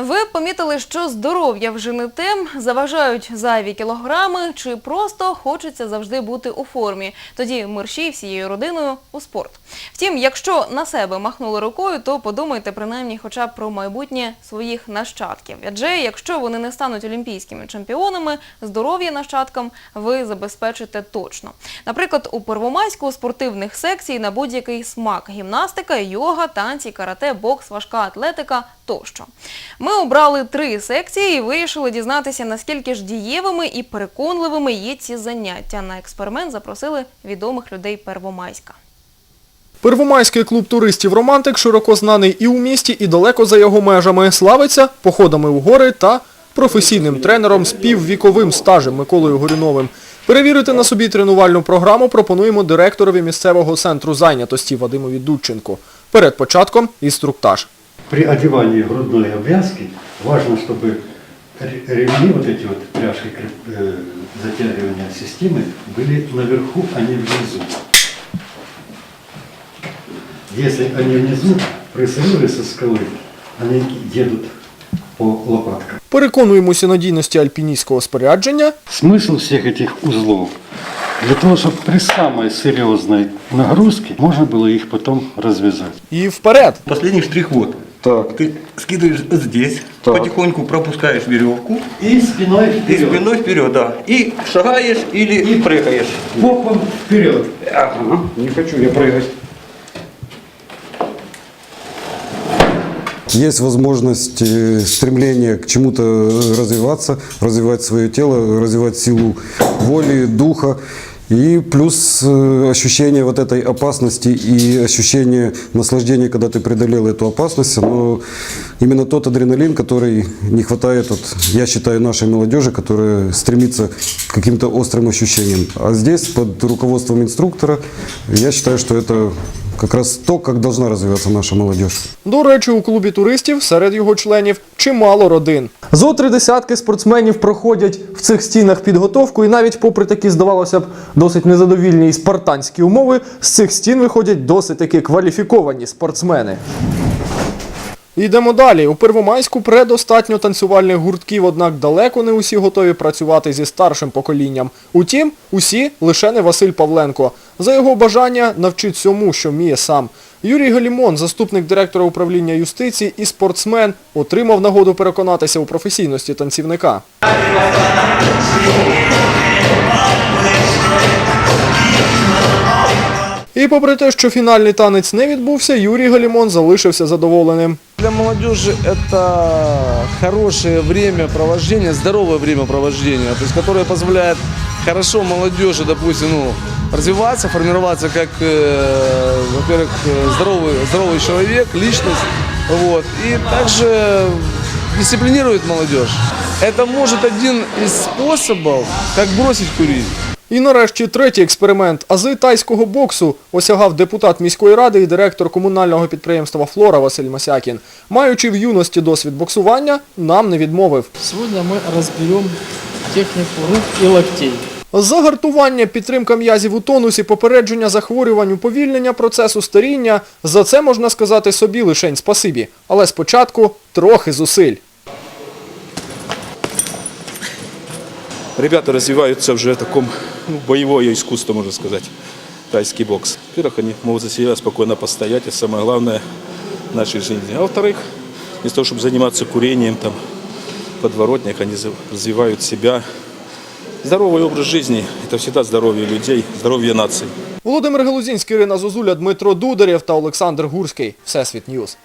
Ви помітили, що здоров'я вже не тим, заважають зайві кілограми, чи просто хочеться завжди бути у формі. Тоді мерщій всією родиною у спорт. Втім, якщо на себе махнули рукою, то подумайте принаймні хоча б про майбутнє своїх нащадків. Адже якщо вони не стануть олімпійськими чемпіонами, здоров'я нащадкам ви забезпечите точно. Наприклад, у Первомайську спортивних секцій на будь-який смак: гімнастика, йога, танці, карате, бокс, важка атлетика тощо. Ми обрали три секції і вирішили дізнатися, наскільки ж дієвими і переконливими є ці заняття. На експеримент запросили відомих людей Первомайська. Первомайський клуб туристів Романтик широко знаний і у місті, і далеко за його межами. Славиться походами у гори та професійним тренером з піввіковим стажем Миколою Горюновим. Перевірити на собі тренувальну програму пропонуємо директорові місцевого центру зайнятості Вадимові Дудченко. Перед початком інструктаж При одевании грудной обвязки важно, чтобы ре- ремни, вот эти вот пряжки креп- э, затягивания системы, были наверху, а не внизу. Если они внизу, при срыве со скалы, они едут по лопаткам. Переконуємося надійності альпіністського спорядження Смысл всех этих узлов для того, чтобы при самой серьезной нагрузке можно было их потом развязать. і вперед. Последний штрих вот. Так. Ты скидываешь здесь, Так. потихоньку пропускаешь веревку И спиной и вперед. спиной вперед, да. И шагаешь или прыгаешь. Боком вперед. Ага. Не хочу я прыгать. Есть возможность э, стремление к чему-то развиваться, развивать свое тело, развивать силу воли, духа. И плюс э, ощущение вот этой опасности и ощущение наслаждения, когда ты преодолел эту опасность, но именно тот адреналин, который не хватает, вот, я считаю, нашей молодежи, которая стремится к каким-то острым ощущениям. А здесь, под руководством инструктора, я считаю, что это как раз то, как должна развиваться наша молодежь. До речі, у клубі туристів серед його членів чимало родин. Зо три десятки спортсменів проходять в цих стінах підготовку, і навіть попри такі, здавалося б, досить незадовільні і спартанські умови, з цих стін виходять досить таки кваліфіковані спортсмени. Йдемо далі. У Первомайську предостатньо танцювальних гуртків, однак далеко не усі готові працювати зі старшим поколінням. Утім, усі лише не Василь Павленко. За його бажання навчить всьому, що вміє сам. Юрій Галімон, заступник директора управління юстиції і спортсмен, отримав нагоду переконатися у професійності танцівника. І попри те, що фінальний танець не відбувся, Юрій Галімон залишився задоволеним. Для молодежи это хорошее времяпровождение, здоровое времяпровождение, то есть которое позволяет хорошо молодежи, допустим, ну, развиваться, формироваться как, э, во-первых, э, здоровый, здоровый человек, личность, вот, и также дисциплинирует молодежь. Это может один из способов, как бросить курить. І нарешті третій експеримент ази тайського боксу осягав депутат міської ради і директор комунального підприємства Флора Василь Масякін. Маючи в юності досвід боксування, нам не відмовив. Сегодня мы разберем технику рук и локтей. Загартування, підтримка м'язів у тонусі, попередження захворювань, уповільнення процесу старіння – за це можна сказати собі лишень спасибі. Але спочатку трохи зусиль. Ребята развиваются уже в таком ну, боевое искусство, можно сказать, тайский бокс. Во-первых, они могут за себя спокойно постоять, это самое главное в нашей жизни. А во-вторых, вместо того, чтобы заниматься курением, там, подворотник, они за- развивают себя. Здоровый образ жизни – это всегда здоровье людей, здоровье нации. Володимир Галузінський, Ірина Зозуля, Дмитро Дударєв та Олександр Гурський. Всесвіт Ньюз.